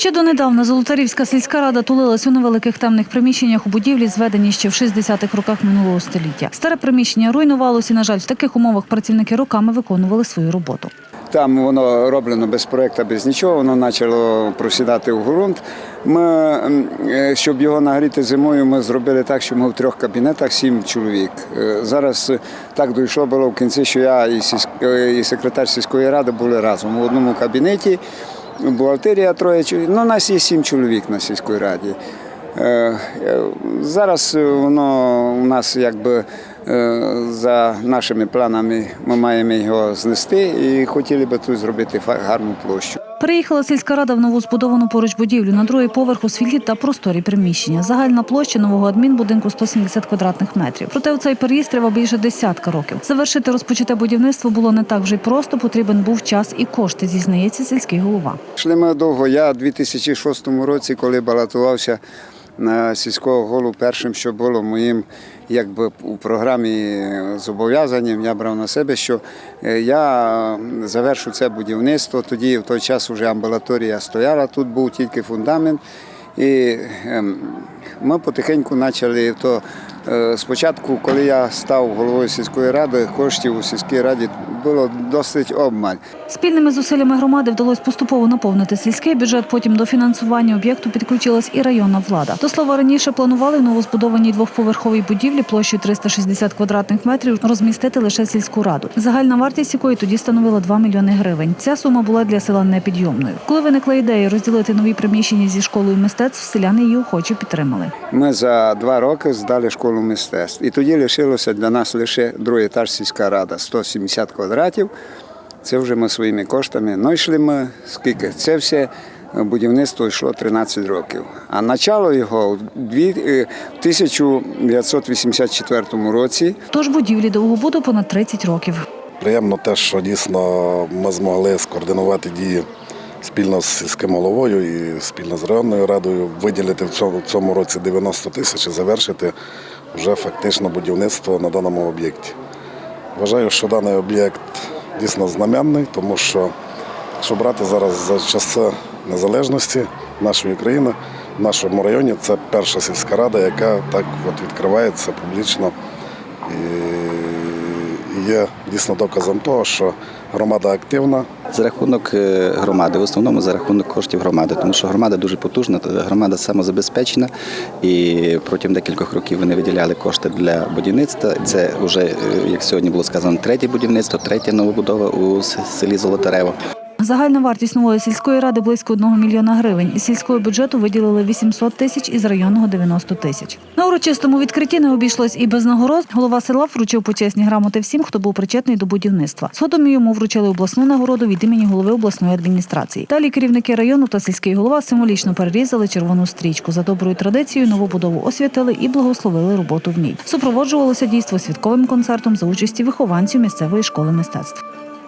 Ще донедавна Золотарівська сільська рада тулилась у невеликих темних приміщеннях у будівлі, зведені ще в 60-х роках минулого століття. Старе приміщення руйнувалося, на жаль, в таких умовах працівники роками виконували свою роботу. Там воно роблено без проєкту, без нічого, воно почало просідати в ґрунт. Ми, е, щоб його нагріти зимою, ми зробили так, що ми в трьох кабінетах сім чоловік. Е, Зараз так дійшло було в кінці, що я і, е, секретар сільської ради були разом у одному кабінеті. Бухгалтерія троє чоловік. Ну, у нас є сім чоловік на сільській раді. Е, е, Зараз воно у нас якби за нашими планами ми маємо його знести і хотіли би тут зробити гарну площу. Приїхала сільська рада в нову збудовану поруч будівлю на другий поверх у світлі та просторі приміщення. Загальна площа нового адмінбудинку 170 квадратних метрів. Проте у цей переїзд треба більше десятка років. Завершити розпочате будівництво було не так вже й просто. Потрібен був час і кошти, зізнається сільський голова. Йшли ми довго. Я у 2006 році, коли балотувався на сільського голову, першим, що було моїм якби у програмі зобов'язанням, я брав на себе, що е, я завершу це будівництво. Тоді в той час вже амбулаторія стояла, тут був тільки фундамент. І ем, ми потихеньку почали то е, спочатку, коли я став головою сільської ради, коштів у сільській раді було досить обмаль. Спільними зусиллями громади вдалося поступово наповнити сільський бюджет. Потім до фінансування об'єкту підключилась і районна влада. До слова, раніше планували в новозбудованій двохповерховій будівлі площею 360 квадратних метрів розмістити лише сільську раду, загальна вартість якої тоді становила 2 мільйони гривень. Ця сума була для села непідйомною. Коли виникла ідея розділити нові приміщення зі школою мистецтв, селяни її охоче підтримали. Ми за два роки здали школу мистецтв. І тоді лишилося для нас лише другий етаж сільська рада 170 квадратів. Це вже ми своїми коштами. Ну, йшли ми скільки? Це все будівництво йшло 13 років. А начало його у е, в 1984 році. Тож будівлі довгобуду понад 30 років. Приємно те, що дійсно ми змогли скоординувати дії спільно з сільським головою і спільно з районною радою, виділити в цьому, в цьому році 90 тисяч і завершити вже фактично будівництво на даному об'єкті. Вважаю, що даний об'єкт дійсно знам'яний, тому що якщо брати зараз за часи незалежності нашої країни, в нашому районі це перша сільська рада, яка так от відкривається публічно і є дійсно доказом того, що громада активна, За рахунок е, громади, в основному за рахунок коштів громади, тому що громада дуже потужна, громада самозабезпечена, і протягом декількох років вони виділяли кошти для будівництва. Це вже, е, як сьогодні було сказано, третє будівництво, третя новобудова у селі Золотарево. Загальна вартість нової сільської ради близько 1 мільйона гривень. Із сільського бюджету виділили 800 тисяч, із районного 90 тисяч. На урочистому відкритті не обійшлось і без нагород. Голова села вручив почесні грамоти всім, хто був причетний до будівництва. Згодом йому вручили обласну нагороду від імені голови обласної адміністрації. Далі керівники району та сільський голова символічно перерізали червону стрічку. За доброю традицією новобудову освятили і благословили роботу в ній. Супроводжувалося дійство святковим концертом за участі вихованців місцевої школи мистецтв.